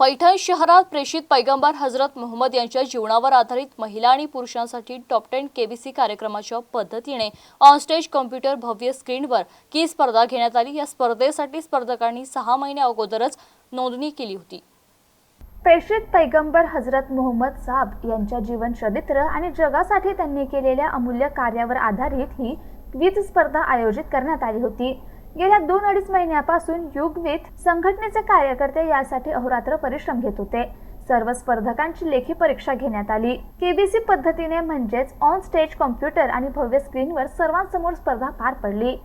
पैठण शहरात प्रेषित पैगंबर हजरत मोहम्मद यांच्या जीवनावर आधारित महिला आणि पुरुषांसाठी टॉप टेन केबीसी कार्यक्रमाच्या पद्धतीने ऑनस्टेज कॉम्प्युटर भव्य स्क्रीनवर की स्पर्धा घेण्यात आली. या स्पर्धेसाठी स्पर्धकांनी सहा महिने अगोदरच नोंदणी केली होती. प्रेषित पैगंबर हजरत मोहम्मद साब यांच्या जीवन चरित्र आणि जगासाठी त्यांनी केलेल्या अमूल्य कार्यावर आधारित ही वीज स्पर्धा आयोजित करण्यात आली होती. गेल्या दोन अडीच महिन्यापासून युगवीत संघटनेचे कार्यकर्ते यासाठी अहोरात्र परिश्रम घेत होते. सर्व स्पर्धकांची लेखी परीक्षा घेण्यात आली. केबीसी पद्धतीने म्हणजेच ऑन स्टेज कॉम्प्युटर आणि भव्य स्क्रीनवर सर्वांसमोर स्पर्धा पार पडली.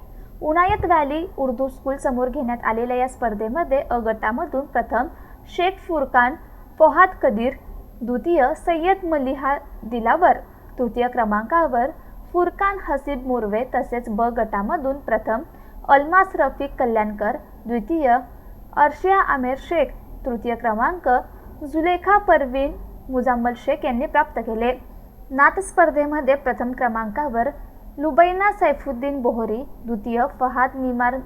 उनायत व्हॅली उर्दू स्कूल समोर घेण्यात आलेल्या या स्पर्धेमध्ये अ गटामधून प्रथम शेख फुरकान फोहाद कदीर द्वितीय सय्यद मलिहा दिलावर तृतीय क्रमांकावर फुरकान हसीब मोर्वे तसेच ब गटामधून प्रथम अल्मास रफिक कल्याणकर द्वितीय अर्शिया आमेर शेख तृतीय क्रमांक जुलेखा परवीन मुजाम्मल शेख यांनी प्राप्त केले. नाटस्पर्धेमध्ये प्रथम क्रमांकावर लुबैना सैफुद्दीन बोहरी द्वितीय फहाद मिमार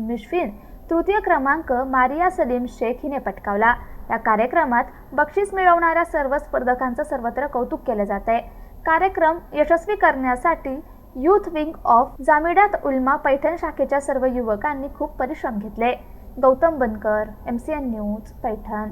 मिश्फिन तृतीय क्रमांक मारिया सलीम शेख हिने पटकावला. या कार्यक्रमात बक्षीस मिळवणाऱ्या सर्व स्पर्धकांचं सर्वत्र कौतुक केलं जात आहे कार्यक्रम यशस्वी करण्यासाठी youth wing of Jamiat Ulama Paithan शाखेच्या सर्व युवकांनी खूप परिश्रम घेतले. Gautam Bankar M C N news Paithan.